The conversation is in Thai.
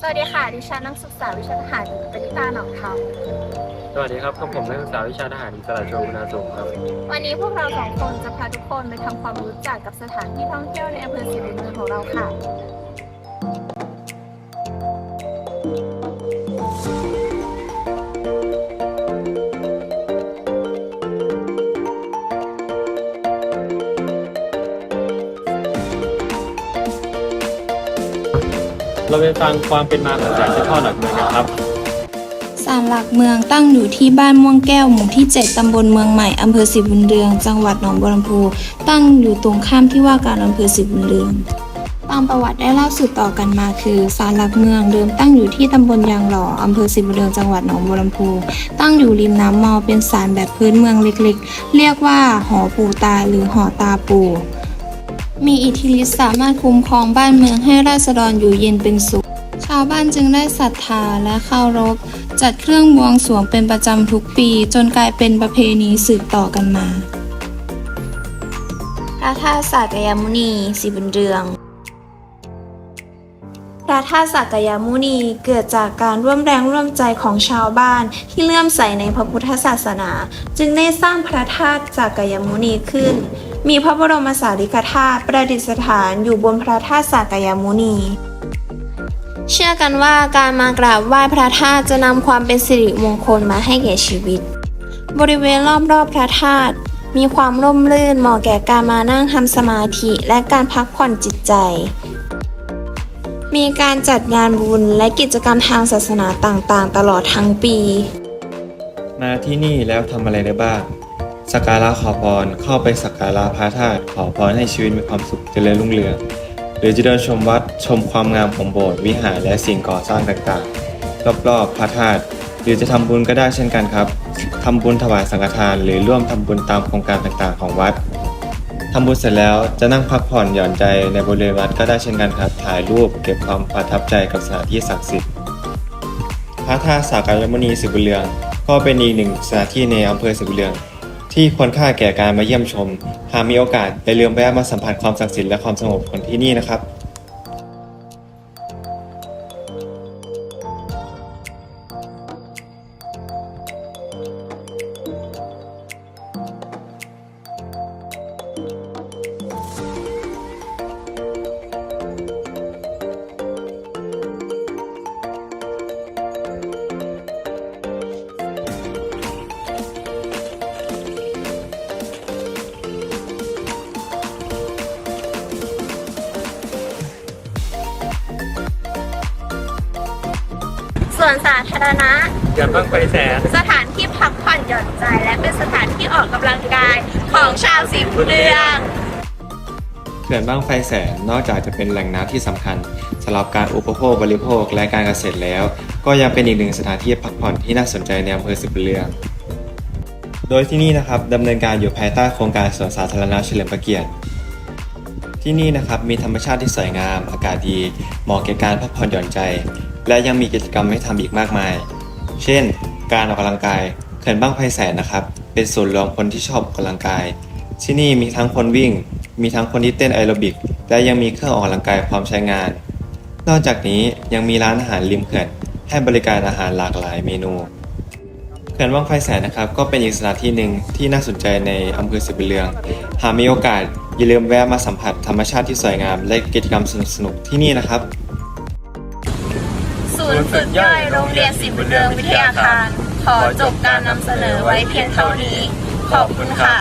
สวัสดีค่ะ ดิฉันนักศึกษาวิชาทหารหญิงปริตาหนองทองสวัสดีครับกับผมนักศึกษาวิชาทหารอิสระโชวุนาสูงครับวันนี้พวกเราสองคนจะพาทุกคนไปทำความรู้จักกับสถานที่ท่องเที่ยวในอำเภอศรีบุญเมืองของเราค่ะ เราไปฟังความเป็นมาของศาลเจ้าพ่อหลักเมืองกันครับศาลหลักเมืองตั้งอยู่ที่บ้านม่วงแก้วหมู่ที่ 7 ตำบลเมืองใหม่ อำเภอสิบุญเรือง จังหวัดหนองบัวลำพู ตั้งอยู่ตรงข้ามที่ว่าการอำเภอสิบุญเรือง ตามประวัติได้เล่าสืบต่อกันมาคือศาลหลักเมืองเดิมตั้งอยู่ที่ตำบลยางหล่อ อำเภอสิบุญเรือง จังหวัดหนองบัวลำพู ตั้งอยู่ริมน้ำมอ เป็นศาลแบบพื้นเมืองเล็กๆ เรียกว่าหอปู่ตาหรือหอตาปู่ มีอิทธิฤทธิ์สามารถคุ้มครองบ้านเมืองให้ราษฎรอยู่เย็นเป็นสุข ชาวบ้านจึงได้ศรัทธาและเคารพ จัดเครื่องบวงสรวงเป็นประจำทุกปี จนกลายเป็นประเพณีสืบต่อกันมา พระธาตุสากยมุนีสีบุญเรืองพระธาตุสักยมุนีเกิดจากการร่วมแรงร่วมใจของชาวบ้านที่เลื่อมใสในพระพุทธศาสนา จึงได้สร้างพระธาตุสักยมุนีขึ้น มีพระบรมสารีริกธาตุประดิษฐานอยู่บนพระธาตุสักยมุนี เชื่อกันว่าการมากราบไหว้พระธาตุจะนำความเป็นสิริมงคลมาให้แก่ชีวิต บริเวณรอบๆพระธาตุมีความร่มรื่นเหมาะแก่การมานั่งทำสมาธิและการพักผ่อนจิตใจ มีการจัดงานบุญและกิจกรรมทางศาสนาต่างๆ ตลอดทั้งปี มาที่นี่แล้วทำอะไรได้บ้าง สักการะขอพรเข้าไปสักการะพระธาตุขอพรให้ชีวิตมีความสุขเจริญรุ่งเรืองหรือจะเดินชมวัดชมความงามของโบสถ์วิหารและสิ่งก่อสร้างต่างๆ รอบๆพระธาตุหรือจะทำบุญก็ได้เช่นกันครับทำบุญถวายสังฆทาน หรือร่วมทำบุญตามโครงการต่างๆ ของวัดทำบุญเสร็จแล้วจะนั่งพักผ่อนหย่อนใจในบริเวณวัดก็ได้เช่นกันครับ ถ่ายรูปเก็บความประทับใจกับสถานที่ศักดิ์สิทธิ์พระธาตุสากยมุนีสิบุเรืองก็เป็นอีกหนึ่งสถานที่ในอำเภอสิบุเรือง ที่ควรค่าแก่การมาเยี่ยมชม หากมีโอกาสอย่าลืมแวะมาสัมผัสความศักดิ์สิทธิ์และความสงบของที่นี่นะครับ วนสาธารณะเกิดบ้างไฟแสนสถานที่พักผ่อนหย่อนใจ และเป็นสถานที่ออกกำลังกายของชาวสีบุญเรือง เขื่อนบ้างไฟแสนนอกจากจะเป็นแหล่งน้ำที่สำคัญสำหรับการอุปโภคบริโภคและการเกษตรแล้ว ก็ยังเป็นอีกหนึ่งสถานที่พักผ่อนที่น่าสนใจในอำเภอสิบุญเรือง โดยที่นี่นะครับดำเนินการอยู่ภายใต้โครงการสวนสาธารณะเฉลิมพระเกียรติ ที่นี่นะครับมีธรรมชาติที่สวยงาม อากาศดี เหมาะแก่การพักผ่อนหย่อนใจ และยังมีกิจกรรมให้ทำอีกมากมาย เช่น การออกกำลังกายเขื่อนบ้างไฟแสนนะครับ เป็นศูนย์รวมคนที่ชอบออกกำลังกาย ที่นี่มีทั้งคนวิ่ง มีทั้งคนที่เต้นแอโรบิก และยังมีเครื่องออกกำลังกายพร้อมใช้งาน นอกจากนี้ยังมีร้านอาหารริมเขื่อนให้บริการอาหารหลากหลายเมนูเขื่อนว่างไฟแสนนะครับก็เป็นอีกสถานที่หนึ่งที่น่าสนใจในอำเภอสิบเรือง หากมีโอกาส อย่าลืมแวะมาสัมผัสธรรมชาติที่สวยงาม และกิจกรรมสนุกๆที่นี่นะครับ ศูนย์ฝึกย่อยโรงเรียนสิบุญเรืองวิทยาคาร ขอจบการนำเสนอไว้เพียงเท่านี้ ขอบคุณค่ะ